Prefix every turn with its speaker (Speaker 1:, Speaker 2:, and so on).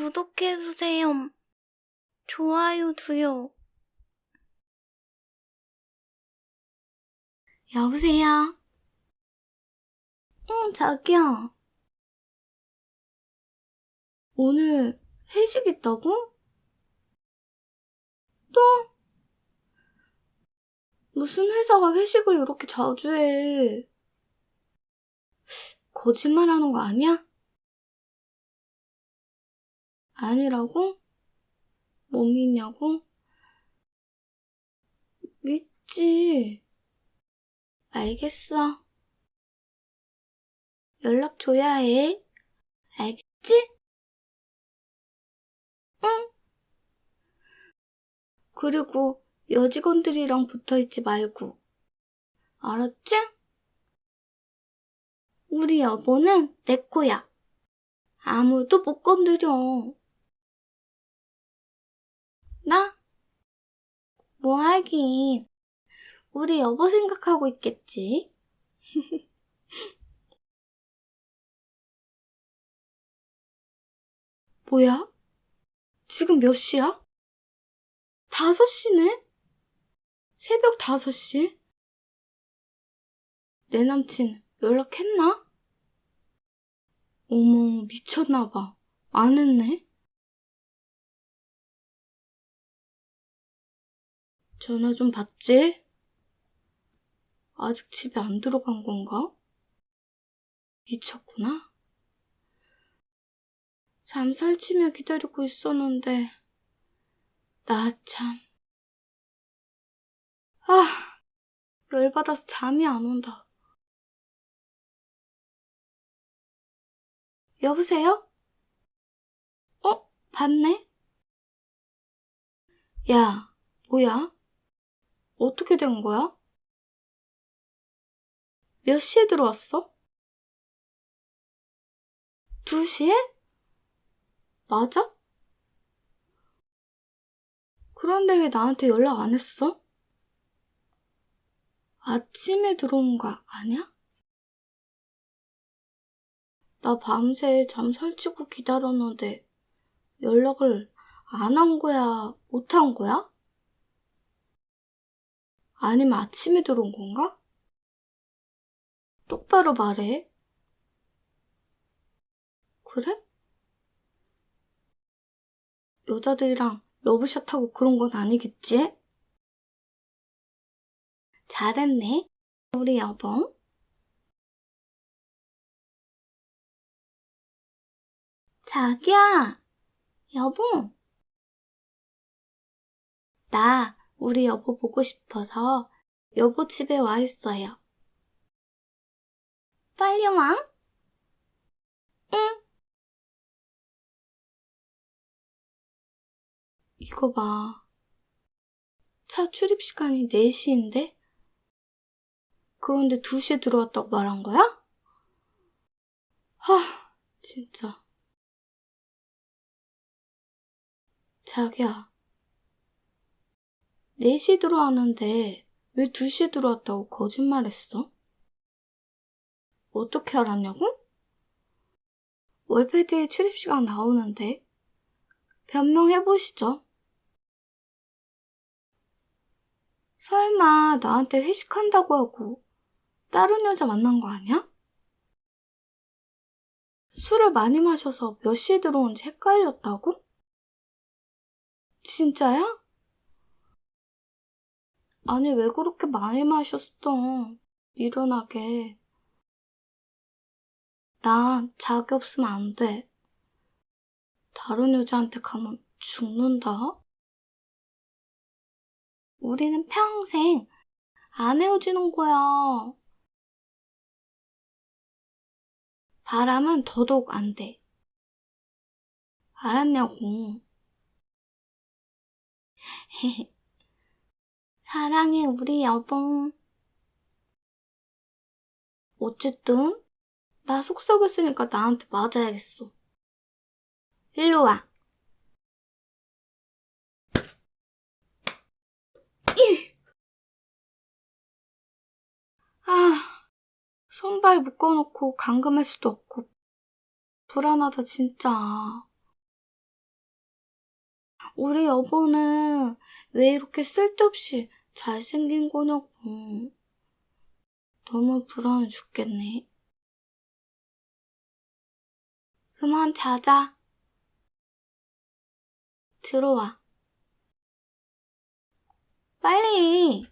Speaker 1: 구독해주세요. 좋아요도요. 여보세요? 응, 자기야. 오늘 회식 있다고? 또? 무슨 회사가 회식을 이렇게 자주 해? 거짓말 하는 거 아니야? 아니라고? 못 믿냐고? 믿지. 알겠어. 연락 줘야 해. 알겠지? 응. 그리고 여직원들이랑 붙어 있지 말고. 알았지? 우리 여보는 내 거야. 아무도 못 건드려. 나? 뭐 하긴. 우리 여보 생각하고 있겠지. 뭐야? 지금 몇 시야? 다섯 시네? 새벽 다섯 시? 내 남친 연락했나? 어머, 미쳤나봐. 안 했네? 전화 좀 받지? 아직 집에 안 들어간 건가? 미쳤구나. 잠 설치며 기다리고 있었는데, 나 참. 아, 열받아서 잠이 안 온다. 여보세요? 어? 봤네? 야, 뭐야? 어떻게 된 거야? 몇 시에 들어왔어? 2시에? 맞아? 그런데 왜 나한테 연락 안 했어? 아침에 들어온 거 아니야? 나 밤새 잠 설치고 기다렸는데 연락을 안 한 거야, 못 한 거야? 아니면 아침에 들어온 건가? 똑바로 말해. 그래? 여자들이랑 러브샷하고 그런 건 아니겠지? 잘했네, 우리 여보. 자기야, 여보. 나 우리 여보 보고 싶어서 여보 집에 와 있어요. 빨리 와. 응. 이거 봐. 차 출입 시간이 4시인데? 그런데 2시에 들어왔다고 말한 거야? 하, 진짜. 자기야. 4시 들어왔는데 왜 2시에 들어왔다고 거짓말했어? 어떻게 알았냐고? 월패드에 출입시간 나오는데 변명해보시죠. 설마 나한테 회식한다고 하고 다른 여자 만난 거 아니야? 술을 많이 마셔서 몇 시에 들어온지 헷갈렸다고? 진짜야? 아니, 왜 그렇게 많이 마셨어? 일어나게. 난 자기 없으면 안 돼. 다른 여자한테 가면 죽는다? 우리는 평생 안 헤어지는 거야. 바람은 더더욱 안 돼. 알았냐고. 사랑해, 우리 여보. 어쨌든, 나 속썩였으니까 나한테 맞아야겠어. 일로 와. 이! 아, 손발 묶어놓고 감금할 수도 없고, 불안하다, 진짜. 우리 여보는 왜 이렇게 쓸데없이 잘생긴 거냐고. 너무 불안해 죽겠네. 그만 자자. 들어와. 빨리.